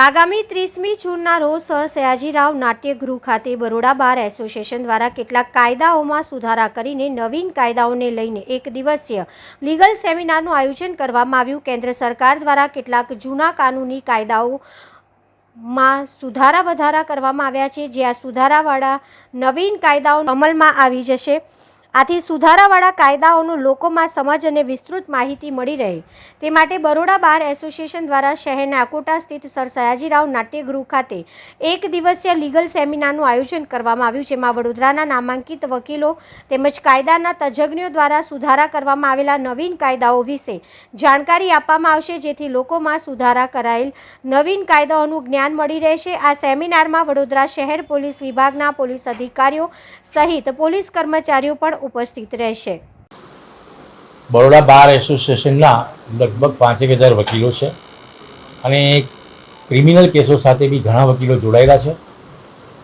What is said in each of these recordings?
આગામી ત્રીસમી જૂનના રોજ સર સયાજીરાવ નાટ્યગૃહ ખાતે બરોડા બાર એસોસિએશન દ્વારા કેટલાક કાયદાઓમાં સુધારા કરીને નવીન કાયદાઓને લઈને એક દિવસીય લીગલ સેમિનારનું આયોજન કરવામાં આવ્યું. કેન્દ્ર સરકાર દ્વારા કેટલાક જૂના કાનૂની કાયદાઓ માં સુધારા વધારા કરવામાં આવ્યા છે. જે આ સુધારાવાળા નવીન કાયદાઓ અમલમાં આવી જશે. આથી સુધારાવાળા કાયદાઓનું લોકોમાં સમજ અને વિસ્તૃત માહિતી મળી રહે. તે માટે બરોડા બાર એસોસિએશન દ્વારા શહેરના અકોટા સ્થિત સર સયાજીરાવ નાટ્યગૃહ ખાતે એક દિવસીય લીગલ સેમિનારનું આયોજન કરવામાં આવ્યું, જેમાં વડોદરાના નામાંકિત વકીલો તેમજ કાયદાના તજજ્ઞો દ્વારા સુધારા કરવામાં આવેલા નવીન કાયદાઓ વિશે જાણકારી આપવામાં આવશે, જેથી લોકોમાં સુધારા કરાયેલ નવીન કાયદાઓનું જ્ઞાન મળી રહેશે. આ સેમિનારમાં વડોદરા શહેર પોલીસ વિભાગના પોલીસ અધિકારીઓ સહિત પોલીસ કર્મચારીઓ પણ ઉપસ્થિત રહેશે. બરોડા બાર એસોસિએશનના લગભગ પાંચેક હજાર વકીલો છે અને ક્રિમિનલ કેસો સાથે બી ઘણા વકીલો જોડાયેલા છે.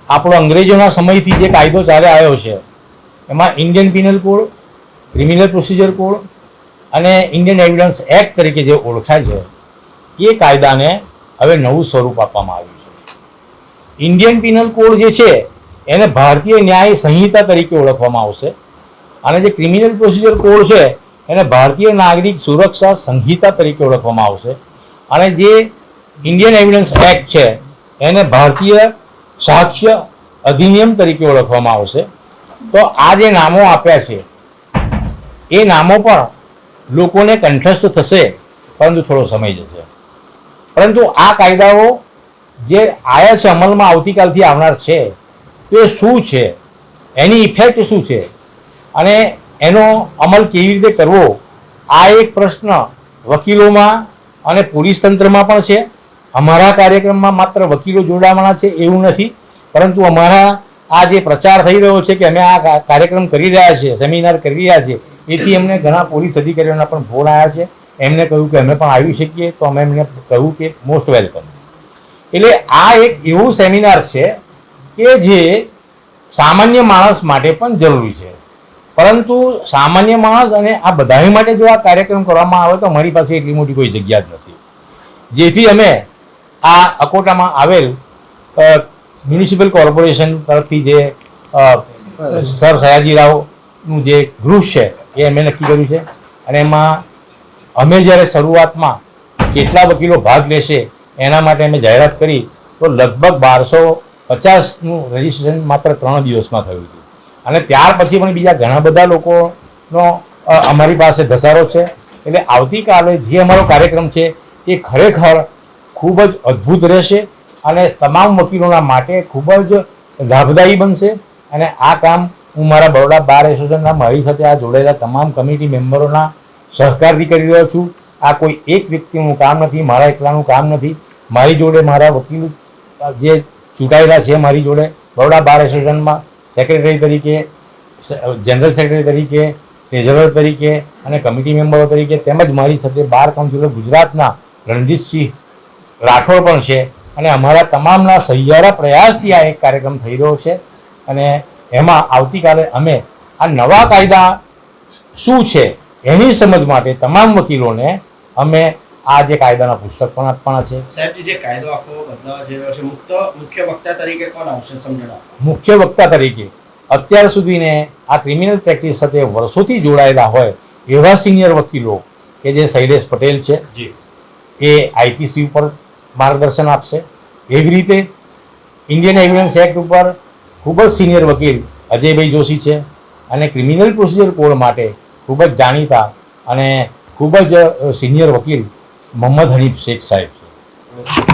આપણો અંગ્રેજોના સમયથી જે કાયદો ચાલે આવ્યો છે. એમાં Indian penal code, criminal procedure code અને ઇન્ડિયન એવિડન્સ એક્ટ તરીકે જે ઓળખાય છે, એ કાયદાને હવે નવું સ્વરૂપ આપવામાં આવ્યું છે. ઇન્ડિયન પિનલ કોડ જે છે, એને ભારતીય ન્યાય સંહિતા તરીકે ઓળખવામાં આવશે. અને જે ક્રિમિનલ પ્રોસિજર કોડ છે, એને ભારતીય નાગરિક સુરક્ષા સંહિતા તરીકે ઓળખવામાં આવશે. અને જે ઇન્ડિયન એવિડન્સ એક્ટ છે, એને ભારતીય સાક્ષ્ય અધિનિયમ તરીકે ઓળખવામાં આવશે. તો આ જે નામો આપ્યા છે, એ નામો પણ લોકોને કંઠસ્થ થશે, પરંતુ થોડો સમય જશે. પરંતુ આ કાયદાઓ જે આવ્યા છે અમલમાં આવતીકાલથી આવનાર છે, તો એ શું છે? એની ઇફેક્ટ શું છે? અને એનો અમલ કેવી રીતે કરવો, આ એક પ્રશ્ન વકીલોમાં અને પોલીસ તંત્રમાં પણ છે. અમારા કાર્યક્રમમાં માત્ર વકીલો જોડાવાના છે એવું નથી, પરંતુ અમારા આ જે પ્રચાર થઈ રહ્યો છે કે અમે આ કાર્યક્રમ કરી રહ્યા છીએ, સેમિનાર કરી રહ્યા છીએ, એથી અમને ઘણા પોલીસ અધિકારીઓના પણ ફોન આવ્યા છે. એમને કહ્યું કે અમે પણ આવી શકીએ, તો અમે એમને કહ્યું કે મોસ્ટ વેલકમ. એટલે આ એક એવું સેમિનાર છે કે જે સામાન્ય માણસ માટે પણ જરૂરી છે. પરંતુ સામાન્ય માણસ અને આ બધા માટે જો આ કાર્યક્રમ કરવામાં આવે તો મારી પાસે એટલી મોટી કોઈ જગ્યા જ નથી. જેથી અમે આ અકોટામાં આવેલ મ્યુનિસિપલ કોર્પોરેશન તરફથી જે સર સયાજીરાવનું જે ગૃહ છે એ અમે નક્કી કર્યું છે. અને એમાં અમે જ્યારે શરૂઆતમાં કેટલા વકીલો ભાગ લેશે એના માટે અમે જાહેરાત કરી, તો લગભગ બારસો પચાસનું રજિસ્ટ્રેશન માત્ર ત્રણ દિવસમાં થયું હતું. અને ત્યાર પછી પણ બીજા ઘણા બધા લોકોનો અમારી પાસે ઘસારો છે. એટલે આવતીકાલે જે અમારો કાર્યક્રમ છે, એ ખરેખર ખૂબ જ અદ્ભુત રહેશે અને તમામ વકીલોના માટે ખૂબ જ લાભદાયી બનશે. અને આ કામ હું મારા બરોડા બાર એસોસિએશનના મારી સાથે આ જોડાયેલા તમામ કમિટી મેમ્બરોના સહકારથી કરી રહ્યો છું. આ કોઈ એક વ્યક્તિનું કામ નથી, મારા એકલાનું કામ નથી. મારી જોડે મારા વકીલ જે ચૂંટાયેલા છે, મારી જોડે બરોડા બાર એસોસિએશનમાં સેક્રેટરી તરીકે જનરલ સેક્રેટરી તરીકે ટ્રેઝરર તરીકે અને કમિટી મેમ્બરો તરીકે તેમજ મારી સાથે બાર કાઉન્સિલર ગુજરાતના રણજીતસિંહ રાઠોડ પણ છે. અને અમારા તમામના સહિયારા પ્રયાસથી આ એક કાર્યક્રમ થઈ રહ્યો છે. અને એમાં આવતીકાલે અમે આ નવા કાયદા શું છે એની સમજ માટે તમામ વકીલોને અમે આ જે કાયદાના પુસ્તક પણ આપવાના છે. સાહેબજી જે કાયદો આખો બદલાવા રહ્યો છે મુક્ત મુખ્ય વક્તા તરીકે કોણ આવશે સમજણ મુખ્ય વક્તા તરીકે અત્યાર સુધીને આ ક્રિમિનલ પ્રેક્ટિસ સાથે વર્ષોથી જોડાયેલા હોય એવા સિનિયર વકીલો કે જે શૈલેષ પટેલ છે એ આઈપીસી ઉપર માર્ગદર્શન આપશે. એવી રીતે ઇન્ડિયન એવિડન્સ એક્ટ ઉપર ખૂબ જ સિનિયર વકીલ અજયભાઈ જોશી છે અને ક્રિમિનલ પ્રોસિજર કોડ માટે ખૂબ જ જાણીતા અને ખૂબ જ સિનિયર વકીલ મોહમ્મદ હનીફ શેખ સાહેબ છે.